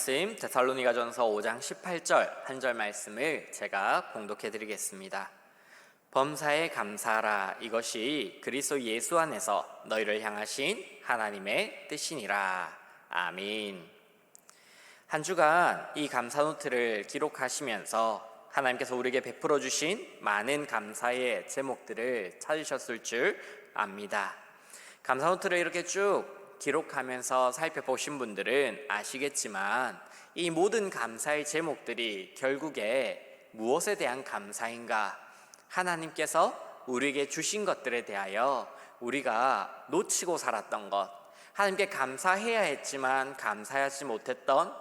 말씀 데살로니가전서 5장 18절 한 절 말씀을 제가 봉독해 드리겠습니다. 범사에 감사하라 이것이 그리스도 예수 안에서 너희를 향하신 하나님의 뜻이니라. 아멘. 한 주간 이 감사 노트를 기록하시면서 하나님께서 우리에게 베풀어 주신 많은 감사의 제목들을 찾으셨을 줄 압니다. 감사 노트를 이렇게 쭉 기록하면서 살펴보신 분들은 아시겠지만 이 모든 감사의 제목들이 결국에 무엇에 대한 감사인가? 하나님께서 우리에게 주신 것들에 대하여 우리가 놓치고 살았던 것, 하나님께 감사해야 했지만 감사하지 못했던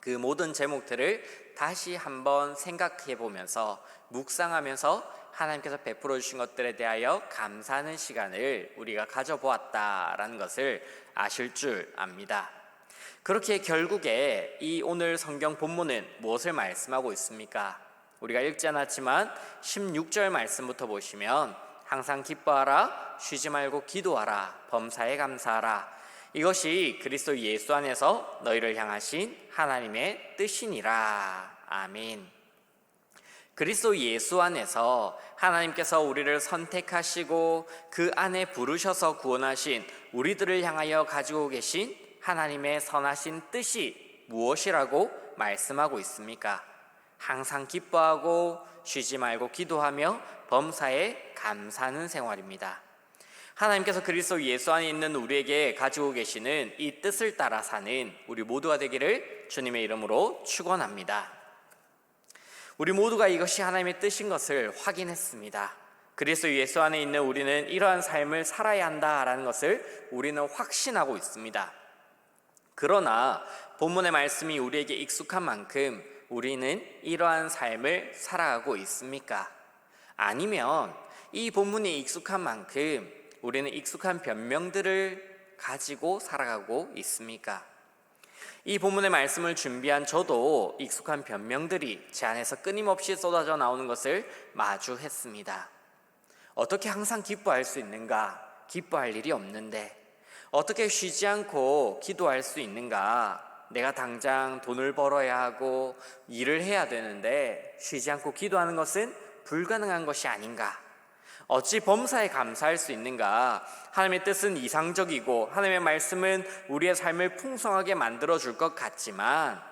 그 모든 제목들을 다시 한번 생각해 보면서 묵상하면서 하나님께서 베풀어 주신 것들에 대하여 감사하는 시간을 우리가 가져보았다라는 것을 아실 줄 압니다. 그렇게 결국에 이 오늘 성경 본문은 무엇을 말씀하고 있습니까? 우리가 읽지 않았지만 16절 말씀부터 보시면 항상 기뻐하라 쉬지 말고 기도하라 범사에 감사하라 이것이 그리스도 예수 안에서 너희를 향하신 하나님의 뜻이니라 아멘. 그리스도 예수 안에서 하나님께서 우리를 선택하시고 그 안에 부르셔서 구원하신 우리들을 향하여 가지고 계신 하나님의 선하신 뜻이 무엇이라고 말씀하고 있습니까? 항상 기뻐하고 쉬지 말고 기도하며 범사에 감사하는 생활입니다. 하나님께서 그리스도 예수 안에 있는 우리에게 가지고 계시는 이 뜻을 따라 사는 우리 모두가 되기를 주님의 이름으로 축원합니다. 우리 모두가 이것이 하나님의 뜻인 것을 확인했습니다. 그리스도 예수 안에 있는 우리는 이러한 삶을 살아야 한다라는 것을 우리는 확신하고 있습니다. 그러나 본문의 말씀이 우리에게 익숙한 만큼 우리는 이러한 삶을 살아가고 있습니까? 아니면 이 본문이 익숙한 만큼 우리는 익숙한 변명들을 가지고 살아가고 있습니까? 이 본문의 말씀을 준비한 저도 익숙한 변명들이 제 안에서 끊임없이 쏟아져 나오는 것을 마주했습니다. 어떻게 항상 기뻐할 수 있는가? 기뻐할 일이 없는데. 어떻게 쉬지 않고 기도할 수 있는가? 내가 당장 돈을 벌어야 하고 일을 해야 되는데 쉬지 않고 기도하는 것은 불가능한 것이 아닌가? 어찌 범사에 감사할 수 있는가? 하나님의 뜻은 이상적이고 하나님의 말씀은 우리의 삶을 풍성하게 만들어 줄 것 같지만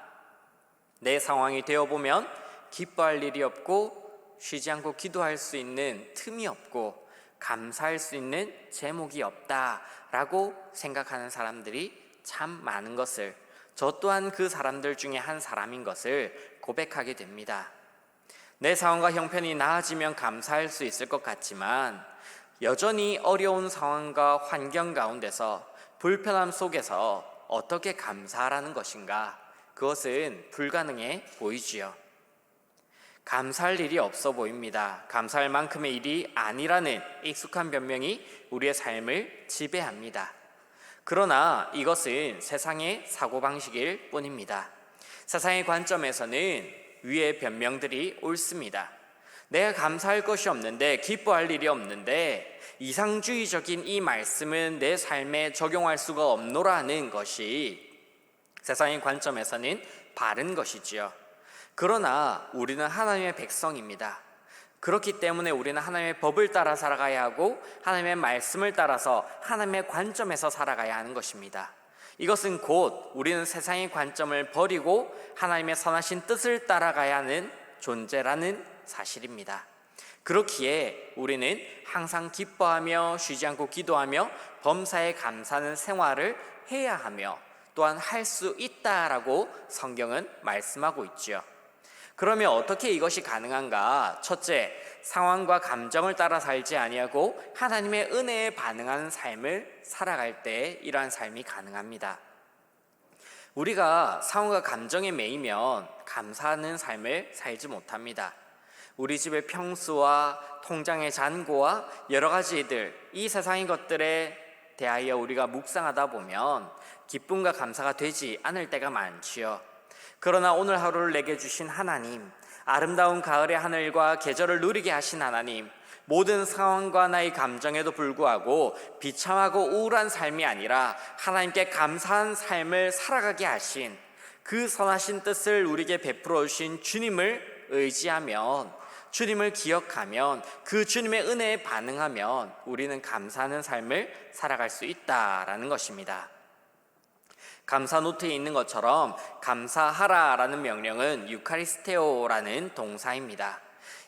내 상황이 되어 보면 기뻐할 일이 없고 쉬지 않고 기도할 수 있는 틈이 없고 감사할 수 있는 제목이 없다라고 생각하는 사람들이 참 많은 것을 저 또한 그 사람들 중에 한 사람인 것을 고백하게 됩니다. 내 상황과 형편이 나아지면 감사할 수 있을 것 같지만 여전히 어려운 상황과 환경 가운데서 불편함 속에서 어떻게 감사하라는 것인가? 그것은 불가능해 보이지요. 감사할 일이 없어 보입니다. 감사할 만큼의 일이 아니라는 익숙한 변명이 우리의 삶을 지배합니다. 그러나 이것은 세상의 사고방식일 뿐입니다. 세상의 관점에서는 위의 변명들이 옳습니다. 내가 감사할 것이 없는데 기뻐할 일이 없는데 이상주의적인 이 말씀은 내 삶에 적용할 수가 없노라는 것이 세상의 관점에서는 바른 것이지요. 그러나 우리는 하나님의 백성입니다. 그렇기 때문에 우리는 하나님의 법을 따라 살아가야 하고 하나님의 말씀을 따라서 하나님의 관점에서 살아가야 하는 것입니다. 이것은 곧 우리는 세상의 관점을 버리고 하나님의 선하신 뜻을 따라가야 하는 존재라는 사실입니다. 그렇기에 우리는 항상 기뻐하며 쉬지 않고 기도하며 범사에 감사하는 생활을 해야 하며 또한 할 수 있다라고 성경은 말씀하고 있지요. 그러면 어떻게 이것이 가능한가? 첫째, 상황과 감정을 따라 살지 아니하고 하나님의 은혜에 반응하는 삶을 살아갈 때 이러한 삶이 가능합니다. 우리가 상황과 감정에 매이면 감사하는 삶을 살지 못합니다. 우리 집의 평수와 통장의 잔고와 여러 가지 들 이 세상의 것들에 대하여 우리가 묵상하다 보면 기쁨과 감사가 되지 않을 때가 많지요. 그러나 오늘 하루를 내게 주신 하나님, 아름다운 가을의 하늘과 계절을 누리게 하신 하나님, 모든 상황과 나의 감정에도 불구하고 비참하고 우울한 삶이 아니라 하나님께 감사한 삶을 살아가게 하신 그 선하신 뜻을 우리에게 베풀어 주신 주님을 의지하면 주님을 기억하면 그 주님의 은혜에 반응하면 우리는 감사하는 삶을 살아갈 수 있다라는 것입니다. 감사 노트에 있는 것처럼 감사하라라는 명령은 유카리스테오라는 동사입니다.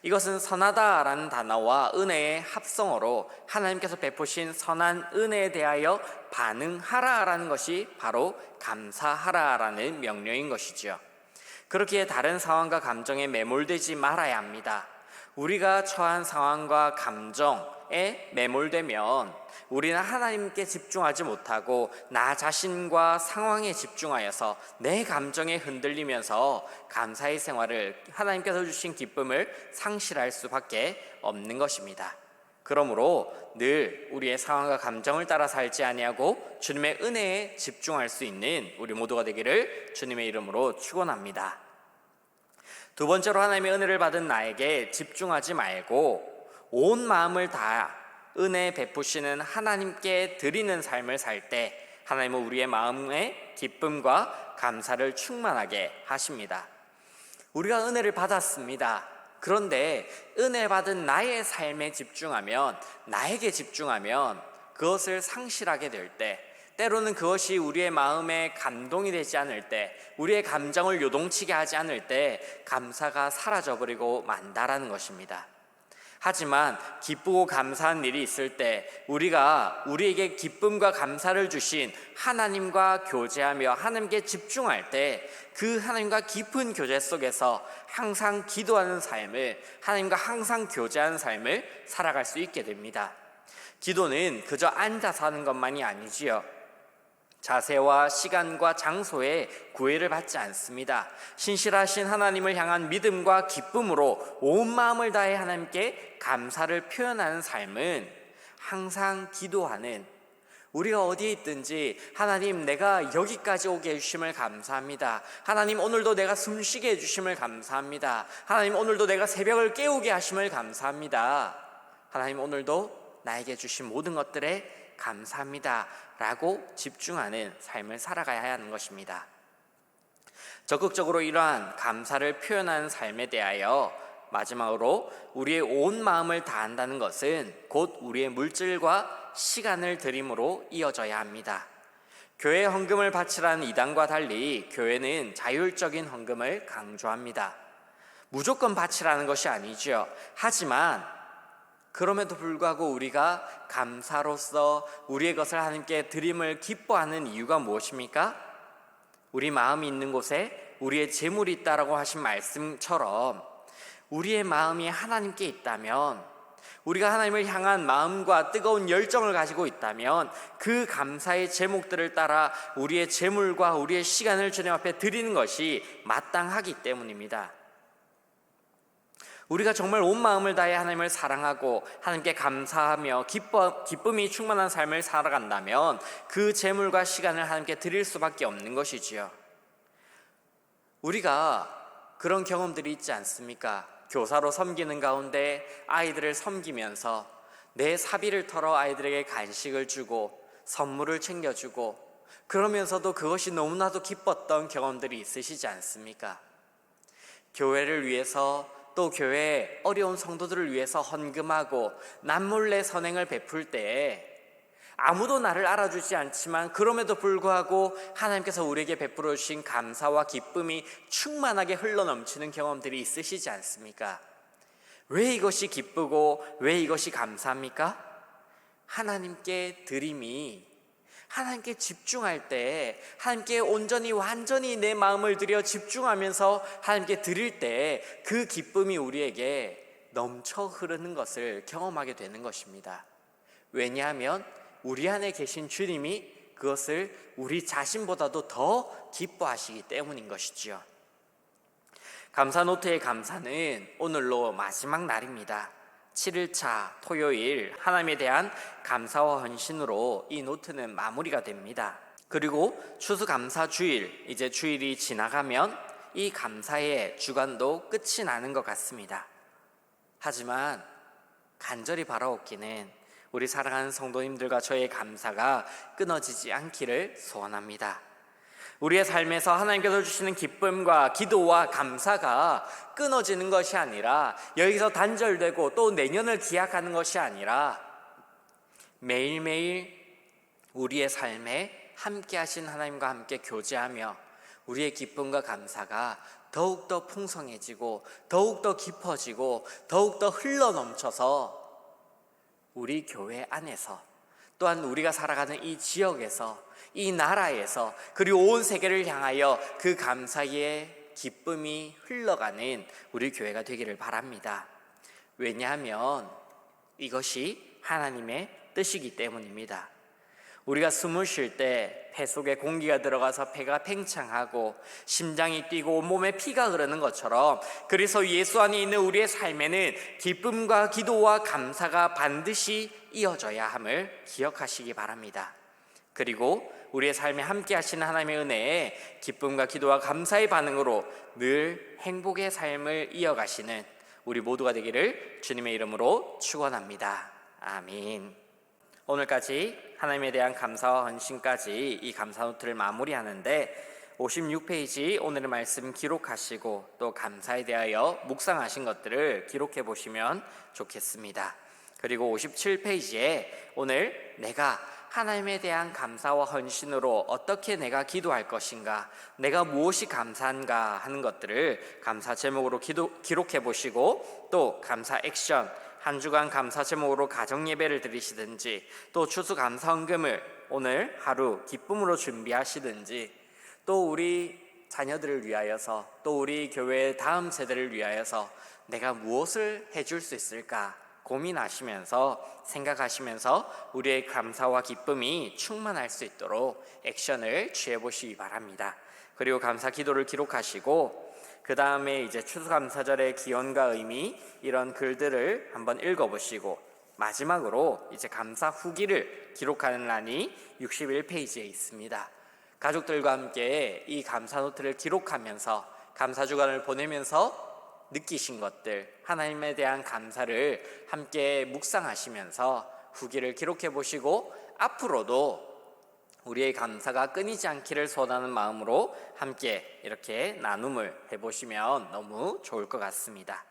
이것은 선하다라는 단어와 은혜의 합성어로 하나님께서 베푸신 선한 은혜에 대하여 반응하라라는 것이 바로 감사하라라는 명령인 것이지요. 그렇기에 다른 상황과 감정에 매몰되지 말아야 합니다. 우리가 처한 상황과 감정 에 매몰되면 우리는 하나님께 집중하지 못하고 나 자신과 상황에 집중하여서 내 감정에 흔들리면서 감사의 생활을 하나님께서 주신 기쁨을 상실할 수밖에 없는 것입니다. 그러므로 늘 우리의 상황과 감정을 따라 살지 아니하고 주님의 은혜에 집중할 수 있는 우리 모두가 되기를 주님의 이름으로 축원합니다. 두 번째로 하나님의 은혜를 받은 나에게 집중하지 말고 온 마음을 다 은혜 베푸시는 하나님께 드리는 삶을 살 때 하나님은 우리의 마음에 기쁨과 감사를 충만하게 하십니다. 우리가 은혜를 받았습니다. 그런데 은혜 받은 나의 삶에 집중하면 나에게 집중하면 그것을 상실하게 될 때 때로는 그것이 우리의 마음에 감동이 되지 않을 때 우리의 감정을 요동치게 하지 않을 때 감사가 사라져 버리고 만다라는 것입니다. 하지만 기쁘고 감사한 일이 있을 때 우리가 우리에게 기쁨과 감사를 주신 하나님과 교제하며 하나님께 집중할 때 그 하나님과 깊은 교제 속에서 항상 기도하는 삶을 하나님과 항상 교제하는 삶을 살아갈 수 있게 됩니다. 기도는 그저 앉아서 하는 것만이 아니지요. 자세와 시간과 장소에 구애를 받지 않습니다. 신실하신 하나님을 향한 믿음과 기쁨으로 온 마음을 다해 하나님께 감사를 표현하는 삶은 항상 기도하는 우리가 어디에 있든지 하나님 내가 여기까지 오게 해주심을 감사합니다. 하나님 오늘도 내가 숨쉬게 해주심을 감사합니다. 하나님 오늘도 내가 새벽을 깨우게 하심을 감사합니다. 하나님 오늘도 나에게 주신 모든 것들에 감사합니다. 라고 집중하는 삶을 살아가야 하는 것입니다. 적극적으로 이러한 감사를 표현하는 삶에 대하여 마지막으로 우리의 온 마음을 다한다는 것은 곧 우리의 물질과 시간을 드림으로 이어져야 합니다. 교회 헌금을 바치라는 이단과 달리 교회는 자율적인 헌금을 강조합니다. 무조건 바치라는 것이 아니죠. 하지만 그럼에도 불구하고 우리가 감사로서 우리의 것을 하나님께 드림을 기뻐하는 이유가 무엇입니까? 우리 마음이 있는 곳에 우리의 재물이 있다라고 하신 말씀처럼 우리의 마음이 하나님께 있다면 우리가 하나님을 향한 마음과 뜨거운 열정을 가지고 있다면 그 감사의 제목들을 따라 우리의 재물과 우리의 시간을 주님 앞에 드리는 것이 마땅하기 때문입니다. 우리가 정말 온 마음을 다해 하나님을 사랑하고 하나님께 감사하며 기뻐, 기쁨이 충만한 삶을 살아간다면 그 재물과 시간을 하나님께 드릴 수밖에 없는 것이지요. 우리가 그런 경험들이 있지 않습니까? 교사로 섬기는 가운데 아이들을 섬기면서 내 사비를 털어 아이들에게 간식을 주고 선물을 챙겨주고 그러면서도 그것이 너무나도 기뻤던 경험들이 있으시지 않습니까? 교회를 위해서 또 교회 어려운 성도들을 위해서 헌금하고 남몰래 선행을 베풀 때에 아무도 나를 알아주지 않지만 그럼에도 불구하고 하나님께서 우리에게 베풀어 주신 감사와 기쁨이 충만하게 흘러넘치는 경험들이 있으시지 않습니까? 왜 이것이 기쁘고 왜 이것이 감사합니까? 하나님께 드림이 하나님께 집중할 때 하나님께 온전히 완전히 내 마음을 들여 집중하면서 하나님께 드릴 때 그 기쁨이 우리에게 넘쳐 흐르는 것을 경험하게 되는 것입니다. 왜냐하면 우리 안에 계신 주님이 그것을 우리 자신보다도 더 기뻐하시기 때문인 것이지요. 감사 노트의 감사는 오늘로 마지막 날입니다. 7일차 토요일 하나님에 대한 감사와 헌신으로 이 노트는 마무리가 됩니다. 그리고 추수감사 주일, 이제 주일이 지나가면 이 감사의 주간도 끝이 나는 것 같습니다. 하지만 간절히 바라옵기는 우리 사랑하는 성도님들과 저의 감사가 끊어지지 않기를 소원합니다. 우리의 삶에서 하나님께서 주시는 기쁨과 기도와 감사가 끊어지는 것이 아니라 여기서 단절되고 또 내년을 기약하는 것이 아니라 매일매일 우리의 삶에 함께 하신 하나님과 함께 교제하며 우리의 기쁨과 감사가 더욱더 풍성해지고 더욱더 깊어지고 더욱더 흘러넘쳐서 우리 교회 안에서 또한 우리가 살아가는 이 지역에서 이 나라에서 그리고 온 세계를 향하여 그 감사의 기쁨이 흘러가는 우리 교회가 되기를 바랍니다. 왜냐하면 이것이 하나님의 뜻이기 때문입니다. 우리가 숨을 쉴때 폐 속에 공기가 들어가서 폐가 팽창하고 심장이 뛰고 온몸에 피가 흐르는 것처럼 그래서 예수 안에 있는 우리의 삶에는 기쁨과 기도와 감사가 반드시 이어져야 함을 기억하시기 바랍니다. 그리고 우리의 삶에 함께 하시는 하나님의 은혜에 기쁨과 기도와 감사의 반응으로 늘 행복의 삶을 이어가시는 우리 모두가 되기를 주님의 이름으로 축원합니다. 아멘. 오늘까지 하나님에 대한 감사와 헌신까지 이 감사 노트를 마무리하는데 56페이지 오늘의 말씀 기록하시고 또 감사에 대하여 묵상하신 것들을 기록해 보시면 좋겠습니다. 그리고 57페이지에 오늘 내가 하나님에 대한 감사와 헌신으로 어떻게 내가 기도할 것인가, 내가 무엇이 감사한가 하는 것들을 감사 제목으로 기도, 기록해 보시고 또 감사 액션, 한 주간 감사 제목으로 가정 예배를 드리시든지 또 추수 감사 헌금을 오늘 하루 기쁨으로 준비하시든지 또 우리 자녀들을 위하여서 또 우리 교회의 다음 세대를 위하여서 내가 무엇을 해줄 수 있을까 고민하시면서 생각하시면서 우리의 감사와 기쁨이 충만할 수 있도록 액션을 취해 보시기 바랍니다. 그리고 감사 기도를 기록하시고 그 다음에 이제 추수감사절의 기원과 의미 이런 글들을 한번 읽어보시고 마지막으로 이제 감사 후기를 기록하는 란이 61페이지에 있습니다. 가족들과 함께 이 감사 노트를 기록하면서 감사 주간을 보내면서 느끼신 것들 하나님에 대한 감사를 함께 묵상하시면서 후기를 기록해 보시고 앞으로도 우리의 감사가 끊이지 않기를 소원하는 마음으로 함께 이렇게 나눔을 해보시면 너무 좋을 것 같습니다.